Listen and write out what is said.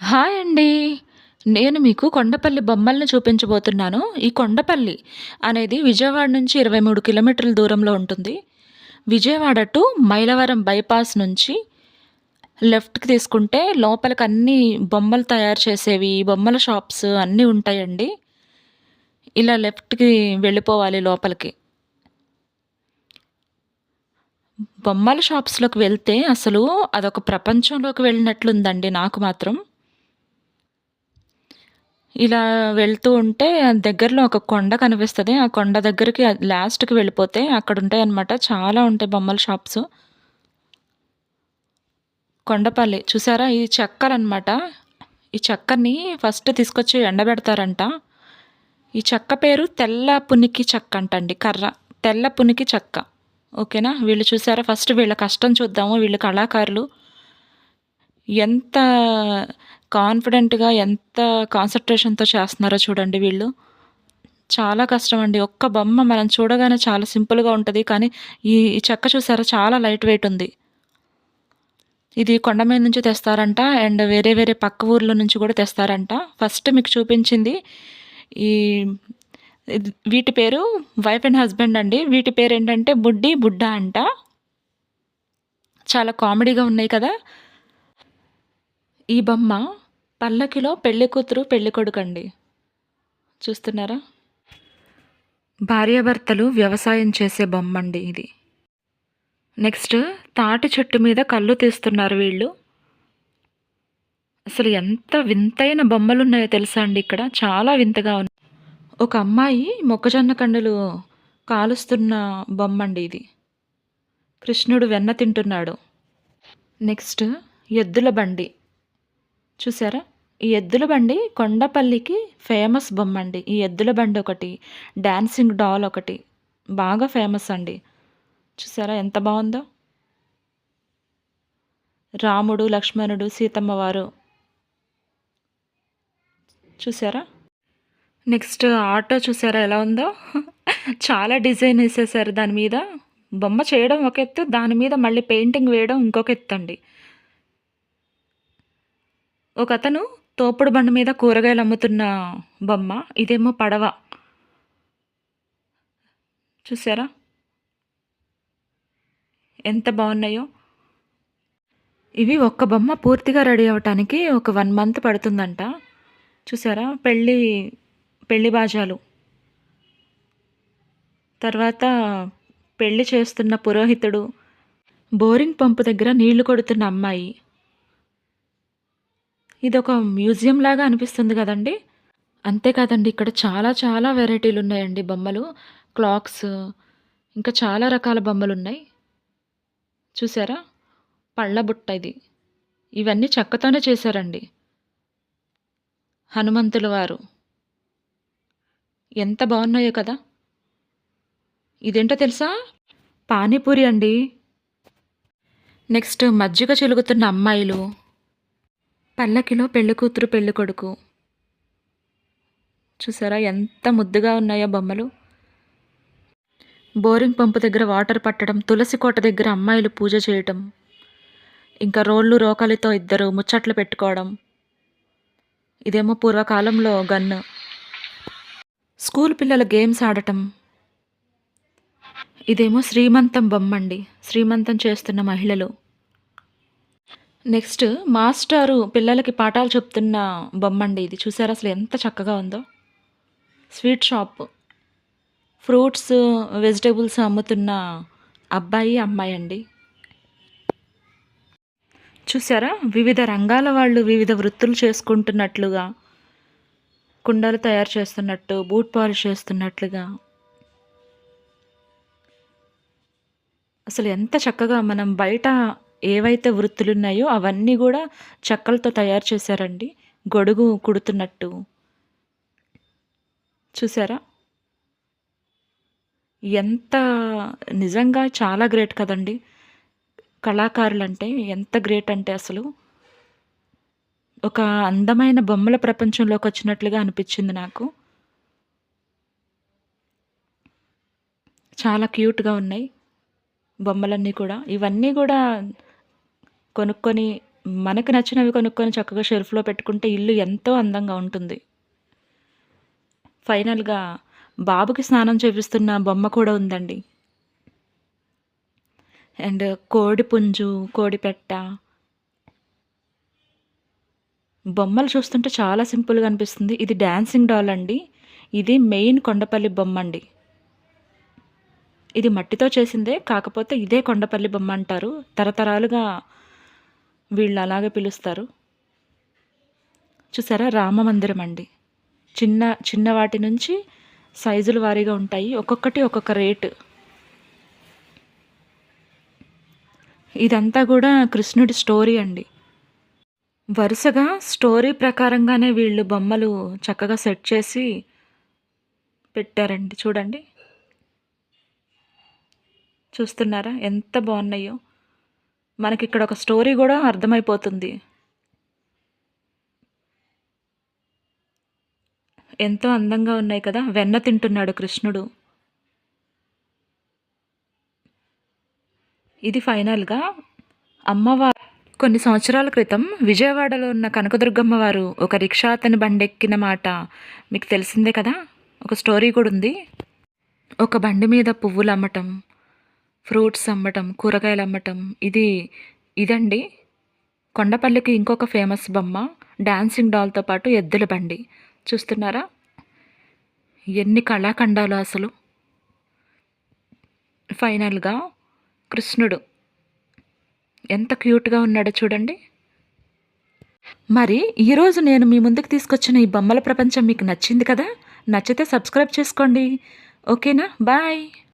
Hi అండి. నేను మీకు కొండపల్లి బొమ్మల్ని చూపించబోతున్నాను. ఈ కొండపల్లి అనేది విజయవాడ నుంచి 23 కిలోమీటర్ల దూరంలో ఉంటుంది. విజయవాడ టు మైలవరం బైపాస్ నుంచి లెఫ్ట్‌కి తీసుకుంటే లోపలికి అన్ని బొమ్మలు తయారు చేసేవి, బొమ్మల షాప్స్ అన్నీ ఉంటాయండి. ఇలా లెఫ్ట్‌కి వెళ్ళిపోవాలి లోపలికి. బొమ్మల షాప్స్‌లోకి వెళ్తే అసలు అదొక ప్రపంచంలోకి వెళ్ళినట్లుందండి నాకు మాత్రం. ఇలా వెళ్తూ ఉంటే దగ్గరలో ఒక కొండ కనిపిస్తుంది ఆ కొండ దగ్గరికి లాస్ట్‌కి వెళ్ళిపోతే అక్కడ ఉంటాయి అన్నమాట చాలా ఉంటాయి బొమ్మల షాప్స్. కొండపల్లి చూసారా? ఇది చెక్కలనమాట. ఈ చెక్కని ఫస్ట్ తీసుకొచ్చి ఎండబెడతారంట. ఈ చెక్క పేరు తెల్ల పునికి చెక్క అంటండి. కర్ర. తెల్ల పునికి చెక్క. ఓకేనా? వీళ్ళు చూసారా? ఫస్ట్ వీళ్ళ కష్టం చూద్దాము. వీళ్ళు కళాకారులు. ఎంత కాన్ఫిడెంట్‌గా, ఎంత కాన్సన్ట్రేషన్తో చేస్తున్నారో చూడండి వీళ్ళు. చాలా కష్టమండి. ఒక్క బొమ్మ మనం చూడగానే చాలా సింపుల్‌గా ఉంటుంది కానీ ఈ ఈ చెక్క చూసారా? చాలా లైట్ వెయిట్ ఉంది. ఇది కొండ మీద నుంచి తెస్తారంట. అండ్ వేరే వేరే పక్క ఊర్ల నుంచి కూడా తెస్తారంట. ఫస్ట్ మీకు చూపించింది ఈ వీటి పేరు వైఫ్ అండ్ హస్బెండ్ అండి. వీటి పేరు ఏంటంటే బుడ్డి, బుడ్డ అంట. చాలా కామెడీగా ఉన్నాయి కదా! ఈ బొమ్మ పల్లకిలో పెళ్ళికూతురు, పెళ్ళికొడుకండి. చూస్తున్నారా? భార్యాభర్తలు వ్యవసాయం చేసే బొమ్మండి ఇది. నెక్స్ట్ తాటి చెట్టు మీద కళ్ళు తీస్తున్నారు వీళ్ళు. అసలు ఎంత వింతైన బొమ్మలున్నాయో తెలుసా అండి ఇక్కడ? చాలా వింతగా ఉన్నాయి. ఒక అమ్మాయి మొక్కజొన్న కండలు కాలుస్తున్న బొమ్మండి ఇది. కృష్ణుడు వెన్న తింటున్నాడు. నెక్స్ట్ ఎద్దుల బండి. చూసారా? ఈ ఎద్దుల బండి కొండపల్లికి ఫేమస్ బొమ్మ అండి ఈ ఎద్దుల బండి ఒకటి, డాన్సింగ్ డాల్ ఒకటి బాగా ఫేమస్ అండి. చూసారా ఎంత బాగుందో రాముడు, లక్ష్మణుడు, సీతమ్మవారు చూసారా? నెక్స్ట్ ఆటో చూసారా ఎలా ఉందో? చాలా డిజైన్ వేసేసారు దాని మీద. బొమ్మ చేయడం ఒక ఎత్తు, దాని మీద మళ్ళీ పెయింటింగ్ వేయడం ఇంకొక ఎత్తు అండి ఒక అతను తోపుడు బండి మీద కూరగాయలు అమ్ముతున్న బొమ్మ. ఇదేమో పడవ. చూసారా? ఎంత బాగున్నాయో ఇవి ఒక్క బొమ్మ పూర్తిగా రెడీ అవ్వటానికి ఒక వన్ మంత్ పడుతుందంట. చూసారా? పెళ్ళి పెళ్ళి బాజాలు. తర్వాత పెళ్ళి చేస్తున్న పురోహితుడు. బోరింగ్ పంపు దగ్గర నీళ్ళు కొడుతున్న అమ్మాయి. ఇదొక మ్యూజియం లాగా అనిపిస్తుంది కదండి అంతేకాదండి ఇక్కడ చాలా చాలా వెరైటీలు ఉన్నాయండి బొమ్మలు. క్లాక్స్ ఇంకా చాలా రకాల బొమ్మలు ఉన్నాయి చూసారా? పళ్ళ బుట్ట ఇది. ఇవన్నీ చెక్కతోనే చేశారండి. హనుమంతుల వారు. ఎంత బాగున్నాయో కదా! ఇదేంటో తెలుసా? పానీపూరి అండి. నెక్స్ట్ మజ్జిగ చిలుగుతున్న అమ్మాయిలు. పల్లకిలో పెళ్ళికూతురు, పెళ్ళికొడుకు. చూసారా? ఎంత ముద్దుగా ఉన్నాయో బొమ్మలు. బోరింగ్ పంపు దగ్గర వాటర్ పట్టడం, తులసి కోట దగ్గర అమ్మాయిలు పూజ చేయటం. ఇంకా రోళ్ళు, రోకలితో ఇద్దరు ముచ్చట్లు పెట్టుకోవడం. ఇదేమో పూర్వకాలంలో గన్. స్కూల్ పిల్లల గేమ్స్ ఆడటం. ఇదేమో శ్రీమంతం బొమ్మండి. శ్రీమంతం చేస్తున్న మహిళలు. నెక్స్ట్ మాస్టారు పిల్లలకి పాఠాలు చెప్తున్న బొమ్మండి ఇది. చూసారా అసలు ఎంత చక్కగా ఉందో? Sweet shop. ఫ్రూట్స్, వెజిటేబుల్స్ అమ్ముతున్న అబ్బాయి, అమ్మాయి అండి. చూసారా? వివిధ రంగాల వాళ్ళు వివిధ వృత్తులు చేసుకుంటున్నట్లుగా. కుండలు తయారు చేస్తున్నట్టు, బూట్ పాలిష్ చేస్తున్నట్లుగా. అసలు ఎంత చక్కగా మనం బయట ఏవైతే వృత్తులున్నాయో అవన్నీ కూడా చెక్కలతో తయారు చేశారండి. గొడుగు కుడుతున్నట్టు. చూసారా? ఎంత నిజంగా చాలా గ్రేట్ కదండీ! కళాకారులంటే ఎంత గ్రేట్ అంటే అసలు. ఒక అందమైన బొమ్మల ప్రపంచంలోకొచ్చినట్లుగా అనిపించింది నాకు. చాలా క్యూట్‌గా ఉన్నాయి. బొమ్మలన్నీ కూడా. ఇవన్నీ కూడా కొనుక్కొని మనకు నచ్చినవి కొనుక్కొని చక్కగా షెల్ఫ్లో పెట్టుకుంటే ఇల్లు ఎంతో అందంగా ఉంటుంది. ఫైనల్గా బాబుకి స్నానం చేపిస్తున్న బొమ్మ కూడా ఉందండి. అండ్ కోడి పుంజు కోడి పెట్ట. బొమ్మలు చూస్తుంటే చాలా సింపుల్గా అనిపిస్తుంది. ఇది డ్యాన్సింగ్ డాల్ అండి. ఇది మెయిన్ కొండపల్లి బొమ్మ అండి. ఇది మట్టితో చేసిందే కాకపోతే ఇదే కొండపల్లి బొమ్మ అంటారు. తరతరాలుగా వీళ్ళు అలాగే పిలుస్తారు. చూసారా? రామ మందిరం అండి. చిన్న చిన్న వాటి నుంచి సైజుల వారీగా ఉంటాయి. ఒక్కొక్కటి ఒక్కొక్క రేటు. ఇదంతా కూడా కృష్ణుడి స్టోరీ అండి. వరుసగా స్టోరీ ప్రకారంగానే వీళ్ళు బొమ్మలు చక్కగా సెట్ చేసి పెట్టారండి. చూడండి. చూస్తున్నారా? ఎంత బాగున్నాయో. మనకి ఇక్కడ ఒక స్టోరీ కూడా అర్థమైపోతుంది. ఎంతో అందంగా ఉన్నాయి కదా వెన్న తింటున్నాడు కృష్ణుడు. ఇది ఫైనల్గా అమ్మవారు కొన్ని సంవత్సరాల క్రితం విజయవాడలో ఉన్న కనకదుర్గమ్మ వారు ఒక రిక్షా అతని బండెక్కిన మాట మీకు తెలిసిందే కదా? ఒక స్టోరీ కూడా ఉంది. ఒక బండి మీద పువ్వులు అమ్మటం ఫ్రూట్స్ అమ్మటం కూరగాయలు అమ్మటం ఇది ఇదండి. కొండపల్లికి ఇంకొక ఫేమస్ బొమ్మ డాన్సింగ్ డాల్తో పాటు ఎద్దుల బండి. చూస్తున్నారా? ఎన్ని కళాఖండాలు అసలు. ఫైనల్గా కృష్ణుడు. ఎంత క్యూట్గా ఉన్నాడో చూడండి. మరి ఈరోజు నేను మీ ముందుకు తీసుకొచ్చిన ఈ బొమ్మల ప్రపంచం మీకు నచ్చింది కదా? నచ్చితే సబ్స్క్రైబ్ చేసుకోండి. ఓకేనా? బాయ్.